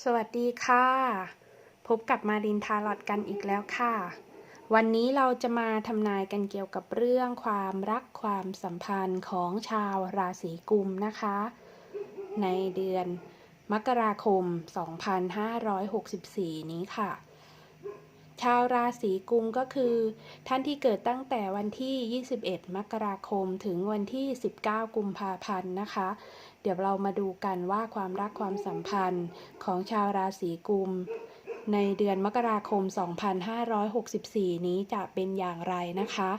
สวัสดีค่ะ พบกับมารินทาลอดกันอีกแล้วค่ะ วันนี้เราจะมาทำนายกันเกี่ยวกับเรื่องความรักความสัมพันธ์ของชาวราศีกุมนะคะ ในเดือนมกราคม 2564 นี้ค่ะ ชาวราศีกุมก็คือ ท่านที่เกิดตั้งแต่วันที่ 21 มกราคมถึงวันที่ 19 กุมภาพันธ์นะคะ เดี๋ยวเรามาดูกันว่าความรักความสัมพันธ์ของชาวราศีกุม ในเดือนมกราคม 2564 นี้จะเป็นอย่างไรนะคะ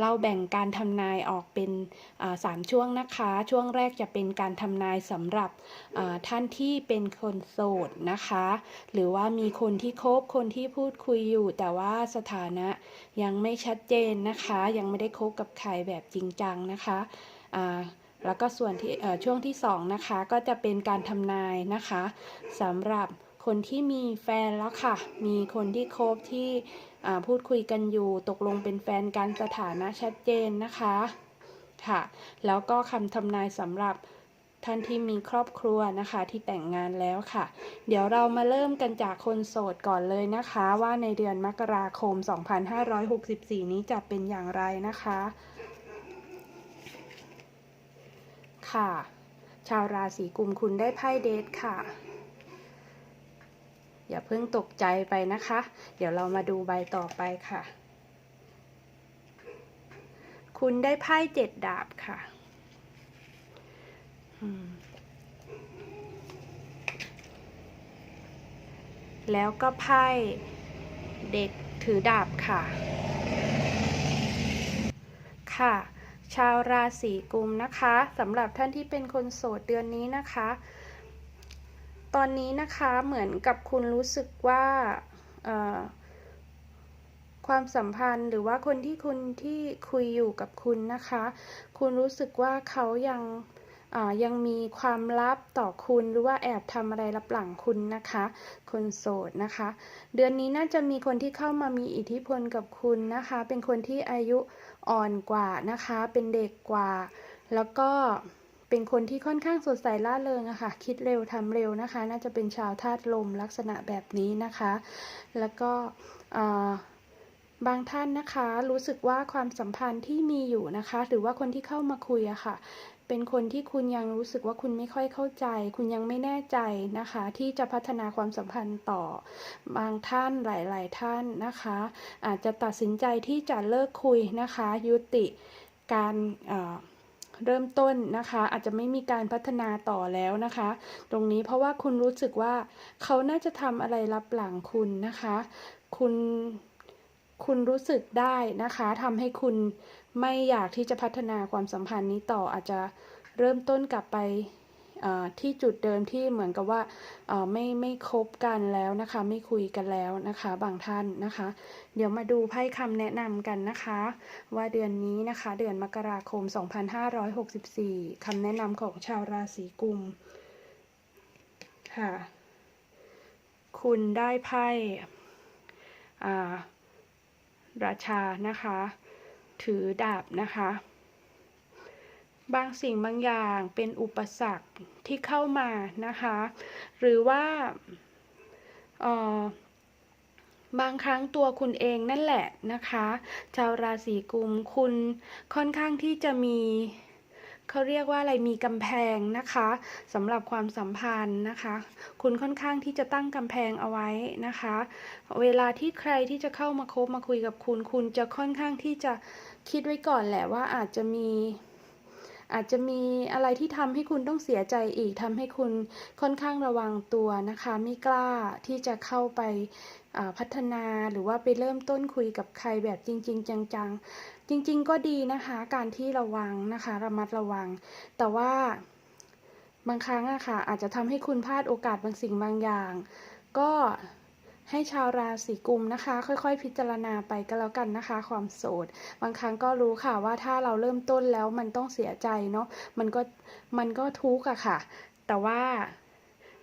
เราแบ่งการทำนายออกเป็นสามช่วงนะคะ ช่วงแรกจะเป็นการทำนายสำหรับท่านที่เป็นคนโสดนะคะ หรือว่ามีคนที่คบคนที่พูดคุยอยู่ แต่ว่าสถานะยังไม่ชัดเจนนะคะ ยังไม่ได้คบกับใครแบบจริงจังนะคะ แล้วก็ส่วนที่ช่วงที่สองนะคะก็จะเป็นการทำนายนะคะสำหรับคนที่มีแฟนแล้วค่ะ มีคนที่คบที่พูดคุยกันอยู่ ตกลงเป็นแฟนกันสถานะชัดเจนนะคะค่ะ แล้วก็คำทำนายสำหรับท่านที่มีครอบครัวนะคะที่แต่งงานแล้วค่ะ เดี๋ยวเรามาเริ่มกันจากคนโสดก่อนเลยนะคะ ว่าในเดือนมกราคม 2564 นี้จะเป็นอย่างไรนะคะ ค่ะ ชาวราศีกุมคุณได้ไพ่เดทค่ะ อย่าเพิ่งตกใจไปนะคะ เดี๋ยวเรามาดูใบต่อไปค่ะ คุณได้ไพ่เจ็ดดาบค่ะแล้วก็ไพ่เด็กถือดาบค่ะ ค่ะ ชาวราศีกุมนะคะสำหรับท่านที่เป็นคนโสดเดือนนี้นะคะ ตอนนี้นะคะเหมือนกับคุณรู้สึกว่าความสัมพันธ์หรือว่าคนที่คุณที่คุยอยู่กับคุณนะคะ คุณรู้สึกว่าเขายัง ยังมีความลับต่อคุณหรือว่าแอบทำอะไรลับหลังคุณนะคะ คนโสดนะคะ เดือนนี้น่าจะมีคนที่เข้ามามีอิทธิพลกับคุณนะคะ เป็นคนที่อายุอ่อนกว่านะคะ เป็นเด็กกว่า แล้วก็เป็นคนที่ค่อนข้างสดใสล่าเริงอะค่ะ คิดเร็วทำเร็วนะคะ น่าจะเป็นชาวธาตุลมลักษณะแบบนี้นะคะ แล้วก็ บางท่านนะคะรู้สึกว่าความสัมพันธ์ที่มีอยู่นะคะ หรือว่าคนที่เข้ามาคุยอะค่ะ เป็นคนที่คุณยังรู้สึกว่าคุณไม่ค่อยเข้าใจ คุณยังไม่แน่ใจนะคะ ที่จะพัฒนาความสัมพันธ์ต่อ บางท่านหลาย ๆ ท่านนะคะ อาจจะตัดสินใจที่จะเลิกคุยนะคะ ยุติการเเริ่มต้นนะคะ อาจจะไม่มีการพัฒนาต่อแล้วนะคะ ตรงนี้เพราะว่าคุณรู้สึกว่าเขาน่าจะทำอะไรรับหลังคุณนะคะ คุณ คุณรู้สึกได้นะคะทำให้คุณไม่อยากที่จะพัฒนาความสัมพันธ์นี้ต่ออาจจะเริ่มต้นกลับไปที่จุดเดิมที่เหมือนกับว่าไม่ไม่คบกันแล้วนะคะ ไม่คุยกันแล้วนะคะ บางท่านนะคะ เดี๋ยวมาดูไพ่คำแนะนำกันนะคะ ว่าเดือนนี้นะคะ เดือนมกราคม 2564คำแนะนำของชาวราศีกุมค่ะ คุณได้ไพ่อ่า ราชานะคะ ถือดาบนะคะ บางสิ่งบางอย่างเป็นอุปสรรคที่เข้ามานะคะ หรือว่าเอ่อบางครั้งตัวคุณเองนั่นแหละนะคะ ชาวราศีกุมคุณค่อนข้างที่จะมี เขาเรียกว่าอะไรมีกำแพงนะคะสำหรับความสัมพันธ์นะคะ คุณค่อนข้างที่จะตั้งกำแพงเอาไว้นะคะ เวลาที่ใครที่จะเข้ามาคบมาคุยกับคุณ คุณจะค่อนข้างที่จะคิดไว้ก่อนแหละว่าอาจจะมี อาจจะมีอะไรที่ทำให้คุณต้องเสียใจอีกทำให้คุณค่อนข้างระวังตัวนะคะ ไม่กล้าที่จะเข้าไปพัฒนาหรือว่าไปเริ่มต้นคุยกับใครแบบจริง ๆ จังๆ จริง ๆ ก็ดีนะคะ การที่ระวังนะคะ ระมัดระวัง แต่ว่าบางครั้งอะค่ะอาจจะทำให้คุณพลาดโอกาสบางสิ่งบางอย่าง ก็ ให้ชาวราศีกุมนะคะ ค่อยๆ พิจารณาไปก็แล้วกันนะคะ ความโสด บางครั้งก็รู้ค่ะว่าถ้าเราเริ่มต้นแล้วมันต้องเสียใจเนาะมันก็มันก็ทุกข์อะค่ะ แต่ว่า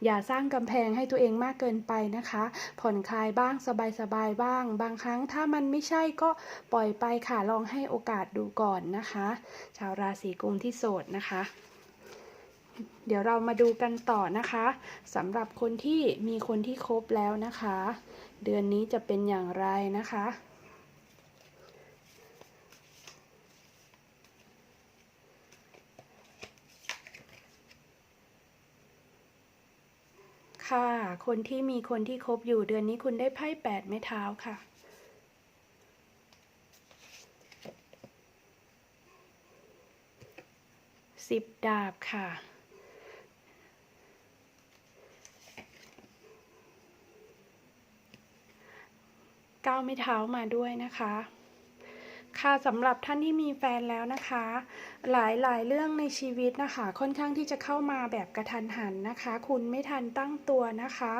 อย่าสร้างกำแพงให้ตัวเองมากเกินไปนะคะ ผ่อนคลายบ้างสบายๆบ้าง บางครั้งถ้ามันไม่ใช่ก็ปล่อยไปค่ะ ลองให้โอกาสดูก่อนนะคะ ชาวราศีกุมที่โสดนะคะ เดี๋ยวเรามาดูกันต่อนะคะสำหรับคนที่มีคนที่ครบแล้วนะคะ เดือนนี้จะเป็นอย่างไรนะคะ ค่ะ คนที่มีคนที่คบอยู่เดือนนี้คุณได้ไพ่แปดไม้เท้าค่ะสิบดาบค่ะ ก้าว ไม่เท้ามาด้วยนะคะ ค่ะสำหรับท่านที่มีแฟนแล้วนะคะ หลายหลายเรื่องในชีวิตนะคะ ค่อนข้างที่จะเข้ามาแบบกระทันหันนะคะ คุณไม่ทันตั้งตัวนะคะ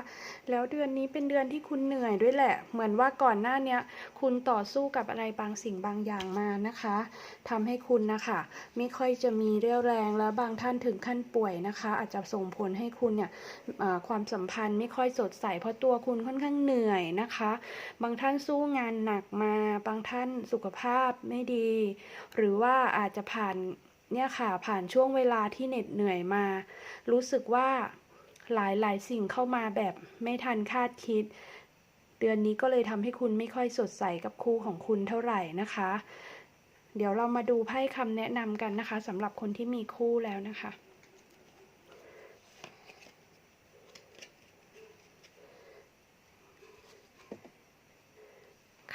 แล้วเดือนนี้เป็นเดือนที่คุณเหนื่อยด้วยแหละ เหมือนว่าก่อนหน้านี้คุณต่อสู้กับอะไรบางสิ่งบางอย่างมานะคะทำให้คุณนะคะ ไม่ค่อยจะมีเรี่ยวแรงแล้วบางท่านถึงขั้นป่วยนะคะ อาจจะส่งผลให้คุณเนี่ยความสัมพันธ์ไม่ค่อยสดใสเพราะตัวคุณค่อนข้างเหนื่อยนะคะ บางท่านสู้งานหนักมา บางท่านสุขภาพไม่ดี หรือว่าอาจจะผ่าน เนี่ยค่ะผ่านช่วงเวลาที่เหน็ดเหนื่อยมา รู้สึกว่าหลายหลายสิ่งเข้ามาแบบไม่ทันคาดคิด เดือนนี้ก็เลยทำให้คุณไม่ค่อยสดใสกับคู่ของคุณเท่าไหร่นะคะ เดี๋ยวเรามาดูไพ่คำแนะนำกันนะคะสำหรับคนที่มีคู่แล้วนะคะ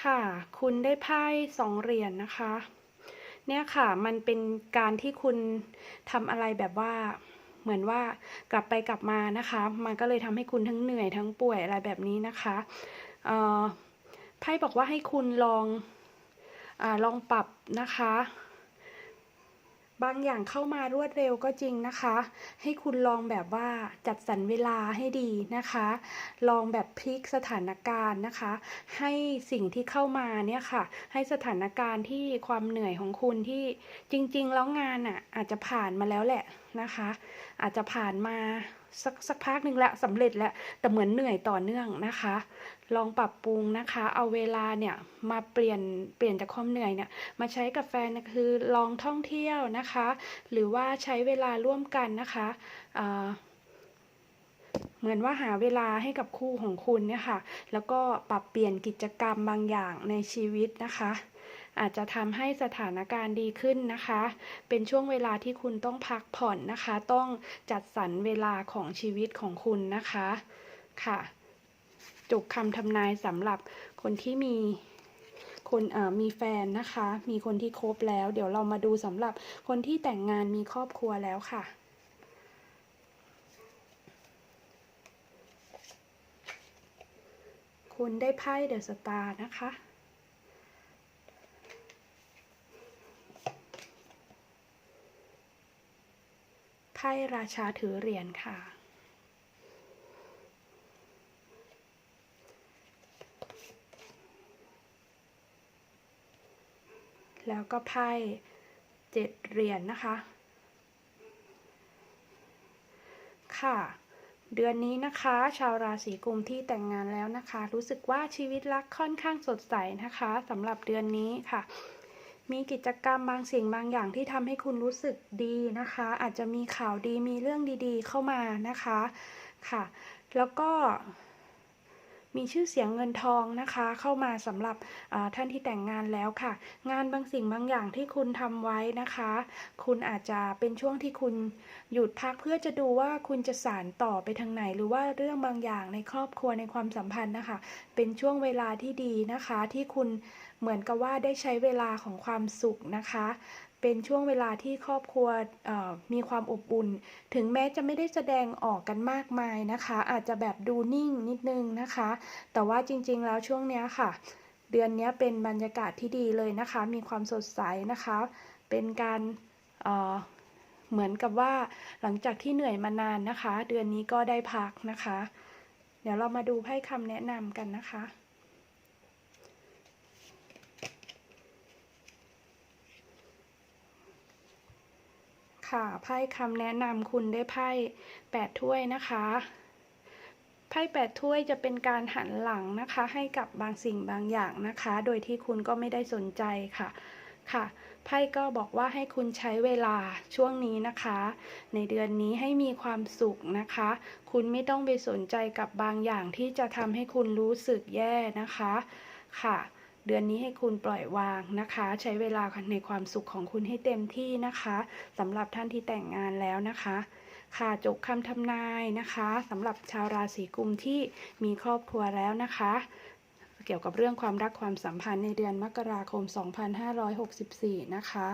ค่ะ คุณได้ไพ่สองเหรียญนนะคะ เนี่ยค่ะมันเป็นการที่คุณทำอะไรแบบว่าเหมือนว่ากลับไปกลับมานะคะ มันก็เลยทำให้คุณทั้งเหนื่อยทั้งป่วยอะไรแบบนี้นะคะไพ่บอกว่าให้คุณลองอลองปรับนะคะ บางอย่างเข้ามารวดเร็วก็จริงนะคะ ให้คุณลองแบบว่าจัดสรรเวลาให้ดีนะคะ ลองแบบพลิกสถานการณ์นะคะ ให้สิ่งที่เข้ามาเนี่ยค่ะ ให้สถานการณ์ที่ความเหนื่อยของคุณที่จริง ๆ แล้วงานอะอาจจะผ่านมาแล้วแหละนะคะ อาจจะผ่านมาสักสักพักหนึ่งแล้วสำเร็จแล้วแต่เหมือนเหนื่อยต่อเนื่องนะคะ ลองปรับปรุงนะคะ เอาเวลาเนี่ยมาเปลี่ยนเปลี่ยนจากความเหนื่อยเนี่ยมาใช้กับแฟนคือลองท่องเที่ยวนะคะ หรือว่าใช้เวลาร่วมกันนะคะเหมือนว่าหาเวลาให้กับคู่ของคุณเนี่ยค่ะ แล้วก็ปรับเปลี่ยนกิจกรรมบางอย่างในชีวิตนะคะ อาจจะทำให้สถานการณ์ดีขึ้นนะคะ เป็นช่วงเวลาที่คุณต้องพักผ่อนนะคะ ต้องจัดสรรเวลาของชีวิตของคุณนะคะ ค่ะ จุกคำทำนายสำหรับคนที่มีคนเอ่อมีแฟนนะคะ มีคนที่คบแล้ว เดี๋ยวเรามาดูสำหรับคนที่แต่งงานมีครอบครัวแล้วค่ะคุณได้ไพ่เดอะสตาร์นะคะ ไพ่ราชาถือเหรียญค่ะ แล้วก็ไพ่เจ็ดเหรียญนนะคะ ค่ะเดือนนี้นะคะ ชาวราศีกุมที่แต่งงานแล้วนะคะ รู้สึกว่าชีวิตรักค่อนข้างสดใสนะคะสำหรับเดือนนี้ค่ะ มีกิจกรรมบางสิ่งบางอย่างที่ทำให้คุณรู้สึกดีนะคะ อาจจะมีข่าวดีมีเรื่องดีๆ เข้ามานะคะค่ะ แล้วก็ มีชื่อเสียงเงินทองนะคะ เข้ามาสำหรับท่านที่แต่งงานแล้วค่ะ งานบางสิ่งบางอย่างที่คุณทำไว้นะคะ คุณอาจจะเป็นช่วงที่คุณหยุดพักเพื่อจะดูว่าคุณจะสานต่อไปทางไหน หรือว่าเรื่องบางอย่างในครอบครัวในความสัมพันธ์นะคะ เป็นช่วงเวลาที่ดีนะคะ ที่คุณเหมือนกับว่าได้ใช้เวลาของความสุขนะคะ เป็นช่วงเวลาที่ครอบครัวมีความอบอุ่น ถึงแม้จะไม่ได้แสดงออกกันมากมายนะคะ อาจจะแบบดูนิ่งนิดนึงนะคะ แต่ว่าจริงๆแล้วช่วงเนี้ยค่ะ เดือนนี้เป็นบรรยากาศที่ดีเลยนะคะ มีความสดใสนะคะ เป็นการเเหมือนกับว่าหลังจากที่เหนื่อยมานานนะคะ เดือนนี้ก็ได้พักนะคะ เดี๋ยวเรามาดูไพ่คำแนะนำกันนะคะ ค่ะไพ่คำแนะนำคุณได้ไพ่แปดถ้วยนะคะไพ่แปดถ้วยจะเป็นการหันหลังนะคะ ให้กับบางสิ่งบางอย่างนะคะ โดยที่คุณก็ไม่ได้สนใจค่ะค่ะไพ่ก็บอกว่าให้คุณใช้เวลาช่วงนี้นะคะ ในเดือนนี้ให้มีความสุขนะคะ คุณไม่ต้องไปสนใจกับบางอย่างที่จะทำให้คุณรู้สึกแย่นะคะ ค่ะ เดือนนี้ให้คุณปล่อยวางนะคะ ใช้เวลาในความสุขของคุณให้เต็มที่นะคะสำหรับท่านที่แต่งงานแล้วนะคะ ค่ะจบคำทำนายนะคะสำหรับชาวราศีกุมที่มีครอบครัวแล้วนะคะ เกี่ยวกับเรื่องความรักความสัมพันธ์ในเดือนมกราคม 2564 นะคะ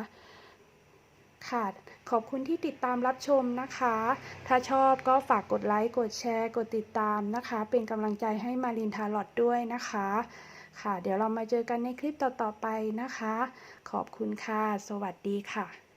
ค่ะ ขอบคุณที่ติดตามรับชมนะคะ ถ้าชอบก็ฝากกดไลค์ กดแชร์ กดติดตามนะคะ เป็นกำลังใจให้มารินทาร์ลอตด้วยนะคะ ค่ะ เดี๋ยวเรามาเจอกันในคลิปต่อๆไปนะคะ ขอบคุณค่ะ สวัสดีค่ะ